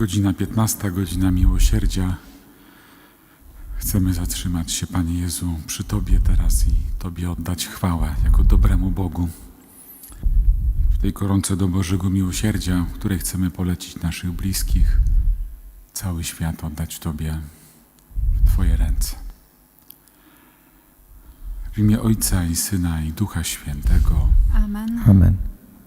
Godzina 15, godzina miłosierdzia. Chcemy zatrzymać się, Panie Jezu, przy Tobie teraz i Tobie oddać chwałę jako dobremu Bogu. W tej koronce do Bożego Miłosierdzia, w której chcemy polecić naszych bliskich, cały świat oddać Tobie w Twoje ręce. W imię Ojca i Syna i Ducha Świętego. Amen. Amen.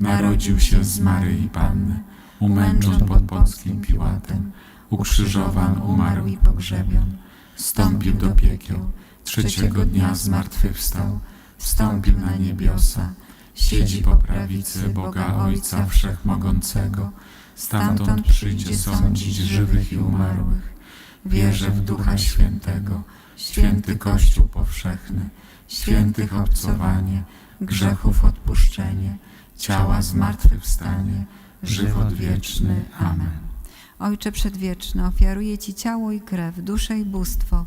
narodził się z Maryi Panny, umęczon pod Pąckim Piłatem, ukrzyżowan, umarł i pogrzebion, wstąpił do piekieł, trzeciego dnia zmartwychwstał, wstąpił na niebiosa, siedzi po prawicy Boga Ojca Wszechmogącego, stamtąd przyjdzie sądzić żywych i umarłych. Wierzę w Ducha Świętego, święty Kościół powszechny, świętych obcowanie, grzechów odpuszczenie, ciała zmartwychwstanie, żywot wieczny. Amen. Ojcze Przedwieczny, ofiaruję Ci ciało i krew, duszę i bóstwo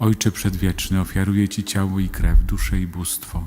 Ojcze Przedwieczny, ofiaruję Ci ciało i krew, duszę i bóstwo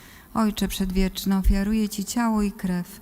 Ojcze Przedwieczny, ofiaruję Ci ciało i krew,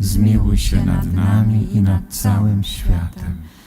zmiłuj się nad nami i nad całym światem.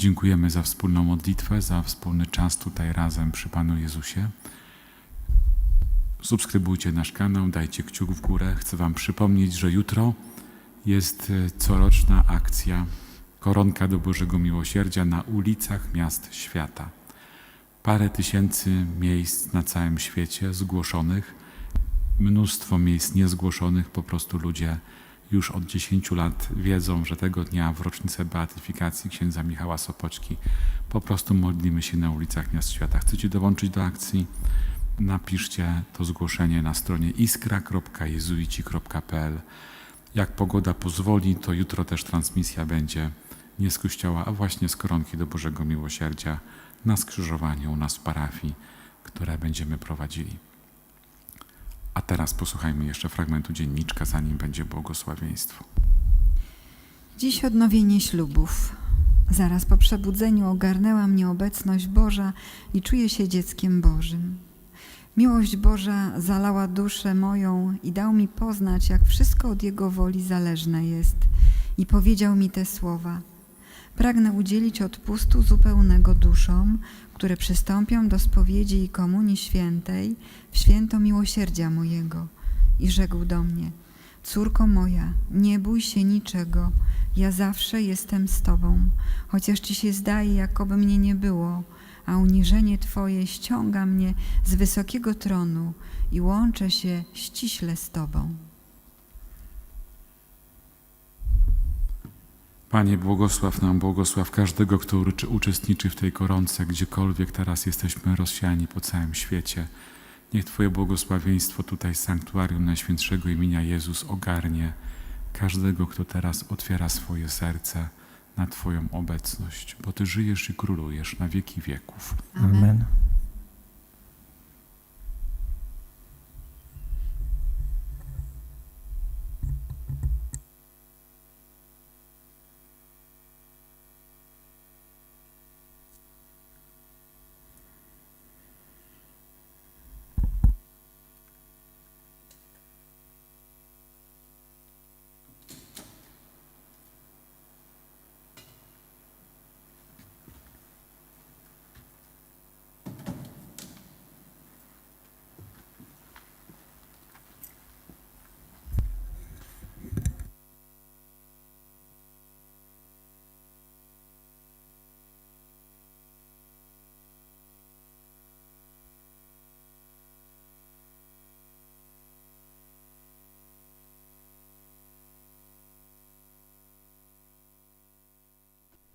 Dziękujemy za wspólną modlitwę, za wspólny czas tutaj razem przy Panu Jezusie. Subskrybujcie nasz kanał, dajcie kciuk w górę. Chcę Wam przypomnieć, że jutro jest e, coroczna akcja Koronka do Bożego Miłosierdzia na ulicach miast świata. Parę tysięcy miejsc na całym świecie zgłoszonych, mnóstwo miejsc niezgłoszonych, po prostu ludzie już od 10 lat wiedzą, że tego dnia w rocznicę beatyfikacji księdza Michała Sopoczki po prostu modlimy się na ulicach miast świata. Chcecie dołączyć do akcji? Napiszcie to zgłoszenie na stronie iskra.jezuici.pl. Jak pogoda pozwoli, to jutro też transmisja będzie nie z kościoła, a właśnie z koronki do Bożego Miłosierdzia na skrzyżowaniu u nas w parafii, które będziemy prowadzili. A teraz posłuchajmy jeszcze fragmentu dzienniczka, zanim będzie błogosławieństwo. Dziś odnowienie ślubów. Zaraz po przebudzeniu ogarnęła mnie obecność Boża i czuję się dzieckiem Bożym. Miłość Boża zalała duszę moją i dał mi poznać, jak wszystko od Jego woli zależne jest. I powiedział mi te słowa. Pragnę udzielić odpustu zupełnego duszom, które przystąpią do spowiedzi i komunii świętej w święto miłosierdzia mojego. I rzekł do mnie, córko moja, nie bój się niczego, ja zawsze jestem z Tobą, chociaż Ci się zdaje, jakoby mnie nie było, a uniżenie Twoje ściąga mnie z wysokiego tronu i łączę się ściśle z Tobą. Panie, błogosław nam, błogosław każdego, kto uczestniczy w tej koronce, gdziekolwiek teraz jesteśmy rozsiani po całym świecie. Niech Twoje błogosławieństwo tutaj z sanktuarium Najświętszego imienia Jezus ogarnie każdego, kto teraz otwiera swoje serce na Twoją obecność, bo Ty żyjesz i królujesz na wieki wieków. Amen.